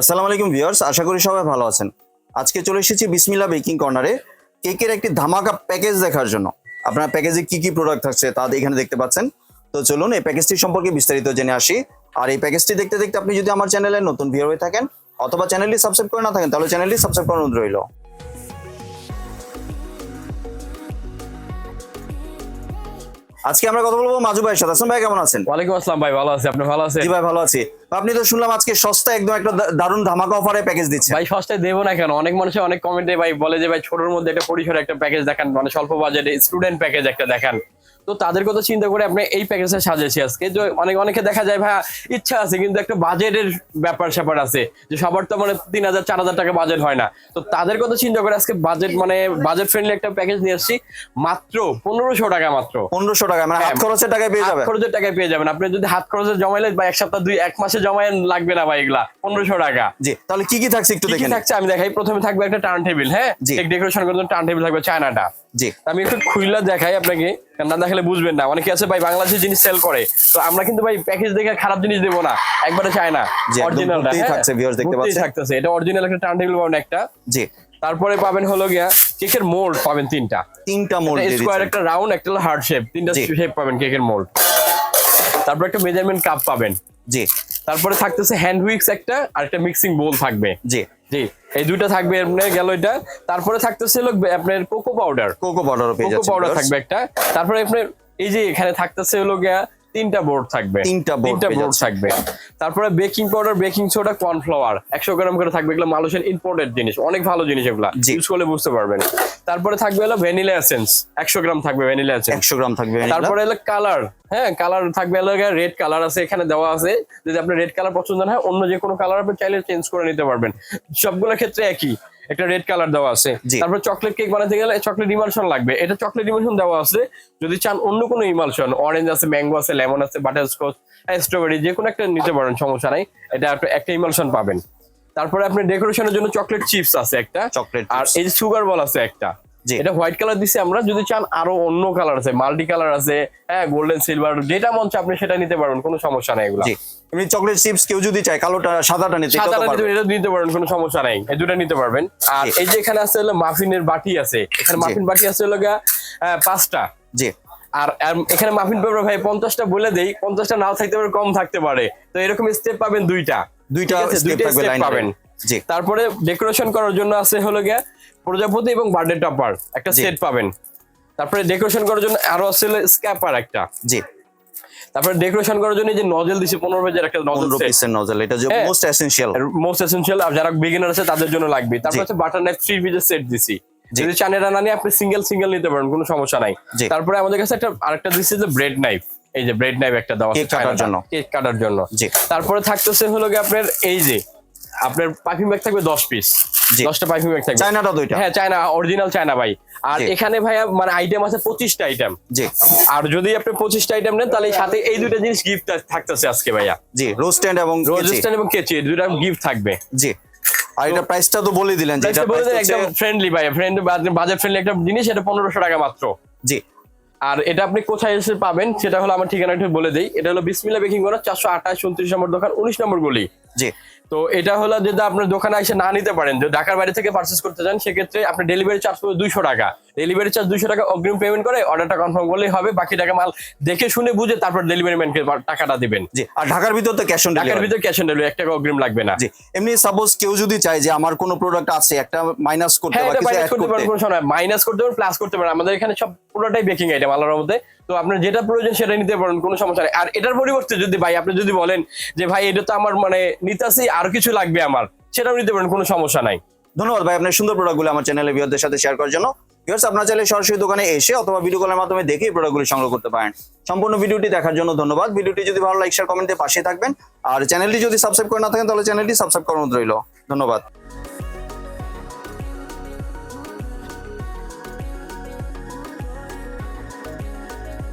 আসসালামু আলাইকুম ভিউয়ার্স আশা করি সবাই ভালো আছেন। আজকে চলে এসেছি বিসমিল্লা বেকিং কর্নারে। কেকের একটি ধামাকা প্যাকেজ দেখার জন্য। আপনার প্যাকেজে কি কি প্রোডাক্ট থাকছে তা এখানে দেখতে পাচ্ছেন। তো চলুন এই প্যাকেজটি সম্পর্কে বিস্তারিত জেনে আসি। আর এই প্যাকেজটি দেখতে দেখতে আপনি যদি আমার চ্যানেলে নতুন ভিউয়ার হয়ে থাকেন অথবা চ্যানেলটি সাবস্ক্রাইব করে না থাকেন তাহলে চ্যানেলটি সাবস্ক্রাইব করানো রইল। আজকে আমরা কথা বলব মাজু ভাইয়ের সাথে। আসলাম ভাই কেমন আছেন? ওয়ালাইকুম আসসালাম ভাই ভালো আছি। আপনি ভালো আছেন? জি ভাই ভালো আছি। আপনি তো শুনলাম আজকে সস্তা একদম একটা দারুণ ধামাকা অফারে প্যাকেজ দিচ্ছে। ভাই সস্তায় দেবো না কেন? অনেক মানুষের অনেক কমেন্টে ভাই বলে যে ভাই ছোটর মধ্যে একটা পরিসরে একটা প্যাকেজ দেখান। মানে স্বল্প বাজেটে স্টুডেন্ট প্যাকেজ একটা দেখান। তো তাদের কথা চিন্তা করে আপনি এই প্যাকেজটা সাজিয়েছি আজকে। যে অনেক অনেকে দেখা যায় ভাই ইচ্ছা আছে কিন্তু একটা বাজেটের ব্যাপার স্যাপার আছে। যে সবার তো মানে তিন হাজার চার হাজার টাকা বাজেট হয় না। তো তাদের কথা চিন্তা করে আজকে বাজেট মানে বাজেট ফ্রেন্ডলি একটা প্যাকেজ নিয়ে আসছি। মাত্র পনেরোশো টাকা মাত্র। পনেরোশো টাকা মানে হাত হ্যাঁ। খরচের টাকায় পেয়ে যাবেন খরচের টাকায় পেয়ে যাবেন। আপনি যদি হাত খরচে জমাইলে বা এক সপ্তাহ দুই এক মাসে জমায় লাগবে না ভাই এগুলা পনেরোশো টাকা। জি তাহলে কি কি থাকছে একটু দেখেন থাকছে আমি দেখাই প্রথমে থাকবে একটা টার্ন টেবিল হ্যাঁ? ডেকোরেশন করার জন্য টার্ন টেবিল থাকবে চায়নাটা। জি। আমি একটু খুললা দেখাই আপনাকে না দেখালে বুঝবেন না। অনেকে আছে ভাই বাংলাদেশের জিনিস সেল করে তো আমরা কিন্তু ভাই প্যাকেজ দেখে খারাপ জিনিস দেবো না একবারে চায় না অরিজিনালটা থাকছে, viewers দেখতে পাচ্ছেন। থাকতেছে। এটা অরিজিনাল একটা টার্ন টেবিল পাবেন একটা। জি। তারপরে পাবেন হলো গিয়া কেকের মোল্ড পাবেন তিনটা। তিনটা দিয়ে স্কোয়ার একটা রাউন্ড একটা হার্ড শেপ তিনটা শেপ পাবেন কেকের মোল্ড তারপর একটা মেজারমেন্ট কাপ পাবেন। জি। তারপরে থাকতেছে হ্যান্ড উইক্স একটা আর একটা মিক্সিং বোল থাকবে। জি। জি এই দুইটা থাকবে আপনার গেল এটা। তারপরে থাকতেছে আপনার cocoa powder cocoa powder cocoa powder থাকবে একটা। তারপরে আপনার এই যে এখানে থাকতেছে হলো গিয়া তিনটা বোর্ড থাকবে। তিনটা তিনটা বোর্ড থাকবে। তারপরে baking powder baking soda cornflour একশো গ্রাম করে থাকবে এগুলো মানুষের ইম্পোর্টেড জিনিস। অনেক ভালো জিনিস এগুলা। ইউজ করলে বুঝতে পারবেন। তারপরে থাকবে হলো ভ্যানিলা এসেন্স একশো গ্রাম থাকবে ভ্যানিলা এসেন্স একশো গ্রাম থাকবে তারপরে হলো কালার হ্যাঁ কালার থাকবে হলো রেড কালার আছে এখানে দেওয়া আছে। যদি আপনার রেড কালার পছন্দ না হয় অন্য যে কোনো কালার আপনি চাইলে চেঞ্জ করে নিতে পারবেন। সবগুলোর ক্ষেত্রে একই। একটা রেড কালার দেওয়া আছে। তারপর চকলেট কেক বানাতে গেলে চকলেট ইমালশন লাগবে। এটা চকলেট ইমালশন দেওয়া আছে। যদি চান অন্য কোনো ইমালশন অরেঞ্জ আছে ম্যাঙ্গো আছে লেমন আছে বাটার স্কচ স্ট্রবেরি যে কোনো একটা নিতে পারেন সমস্যা নাই। এটা আপনি একটা ইমালশন পাবেন। তারপরে আপনি ডেকোরেশনের জন্য চকলেট চিপস আছে একটা। চকলেট আর এই যে সুগার বল আছে একটা। এটা হোয়াইট কালার দিছি আমরা যদি চান আরও অন্য কালার আছে মাল্টি কালার আছে হ্যাঁ গোল্ডেন সিলভার যেটা মন চায় আপনি সেটা নিতে পারবেন কোনো সমস্যা নাই এগুলো। এমনি চকলেট চিপস কেউ যদি চায় কালোটা সাদাটা নিতে সাদাটা নিতে এটা নিতে পারেন কোনো সমস্যা নাই এই দুটা নিতে পারবেন। আর এই যে এখানে আছে হলো মাফিনের বাটি আছে এখানে মাফিন বাটি আছে হলো পাঁচটা। জি। আর এখানে মাফিন পেপার ভাই পঞ্চাশটা বলে দেই পঞ্চাশটা নাও থাকতে পারে কম থাকতে পারে। তো এরকম স্টেপ পাবেন দুইটা। দুইটা দুইটা থাকবে পাবেন। জি। তারপরে ডেকোরেশন করার জন্য আছে হলো গিয়া প্রজাপতি এবং বার্থডে টপার একটা সেট পাবেন তারপরে ডেকোরেশন করার জন্য আরও আছে স্ক্যাপার একটা জি তারপরে ডেকোরেশন করার জন্য যে নজেল দিছে পনেরো পেজের একটা নজেল পিসের নজল এটা যে। মোস্ট এসেনশিয়াল মোস্ট এসেনশিয়াল আর যারা বিগিনার আছে তাদের জন্য লাগবে তারপর। হচ্ছে বাটার নাইফ থ্রি পিসের সেট দিছি। যদি চান এটা না নিয়ে আপনি সিঙ্গেল সিঙ্গেল নিতে পারেন কোনো সমস্যা নাই। তারপরে আমাদের কাছে একটা আরেকটা দিচ্ছে যে ব্রেড নাইফ এই যে ব্রেড নাইফ একটা দেওয়া Cake কাটার জন্য। কেক কাটার জন্য জি। তারপরে থাকতেছে হলো গিয়ে আপনার এই যে আপনার পারফিউম ব্যাগ থাকবে দশ পিস জি। দশটা পারফিউম ব্যাগ থাকবে। চায়নাটা দুইটা। হ্যাঁ চায়না অরিজিনাল চায়না ভাই। আর এখানে ভাইয়া মানে আইটেম আছে পঁচিশটা আইটেম জি। আর যদি আপনি পঁচিশটা আইটেম নেন তাহলে সাথে এই দুইটা জিনিস গিফট থাকতেছে আজকে ভাইয়া। জি রোস্ট্যান্ড এবং কেচি। রোজেস্টান এবং কেচি দুইটা গিফট থাকবে। জি। আর এটা প্রাইসটা তো বলে দিলেন যে এটা একদম ফ্রেন্ডলি ভাই ফ্রেন্ড বাজেট ফ্রেন্ডলি একটা জিনিস এটা পনেরোশো টাকা মাত্র। জি। আর এটা আপনি কোথায় এসে পাবেন সেটা হলো আমার ঠিকানা একটু বলে দেই। এটা হলো বিসমিল্লা বেকিং করা চারশো আঠাশ উনত্রিশ নম্বর দোকান উনিশ নম্বর গলি। জি। তো এটা হলো যদি আপনার দোকানে এসে না নিতে পারেন। যদি ঢাকার বাইরে থেকে পার্চেস করতে চান সেক্ষেত্রে আপনি ডেলিভারি চার্জ পড়বে দুইশো টাকা। ডেলিভারি চার্জ দুইশো টাকা অগ্রিম পেমেন্ট করে অর্ডারটা কনফার্ম করলেই হবে বাকি টাকা মাল দেখে শুনে বুঝে তারপর ডেলিভারি ম্যানকে টাকাটা দিবেন। জি আর ঢাকার ভিতর তো ক্যাশ অন ঢাকার ভিতরে ক্যাশ অন ডেলিভারি এক টাকা অগ্রিম লাগবে না। জি এমনি সাপোজ কেউ যদি চায় যে আমার কোনো প্রোডাক্ট আছে একটা মাইনাস করতে হ্যাঁ মাইনাস পারেন কোনো সময় মাইনাস করতে পারেন প্লাস করতে পারেন। আমাদের এখানে সব পুরোটাই বেকিং আইটেম আল্লাহর মধ্যে তো আপনার যেটা প্রয়োজন সেটা নিতে পারেন কোনো সমস্যা নেই। আর এটার পরিবর্তে যদি ভাই আপনি যদি বলেন যে ভাই এটা তো আমার মানে নিতাছি আর কিছু লাগবে আমার, সেটাও নিতে পারেন, কোনো সমস্যা নাই। ধন্যবাদ ভাই, আপনার সুন্দর প্রোডাক্টগুলো আমার চ্যানেলে ভিওদের সাথে শেয়ার করার জন্য। ভিউয়ার্স আপনার চাইলে সরাসরি দোকানে এসে অথবা ভিডিও কলের মাধ্যমে দেখে প্রোডাক্টগুলি সংগ্রহ করতে পারেন। সম্পূর্ণ ভিডিওটি দেখার জন্য ধন্যবাদ। ভিডিওটি যদি ভালো লাইক শেয়ার কমেন্টে পাশে থাকবেন। আর চ্যানেলটি যদি সাবস্ক্রাইব করে না থাকেন, তাহলে চ্যানেলটি সাবস্ক্রাইব করানো রইল। ধন্যবাদ।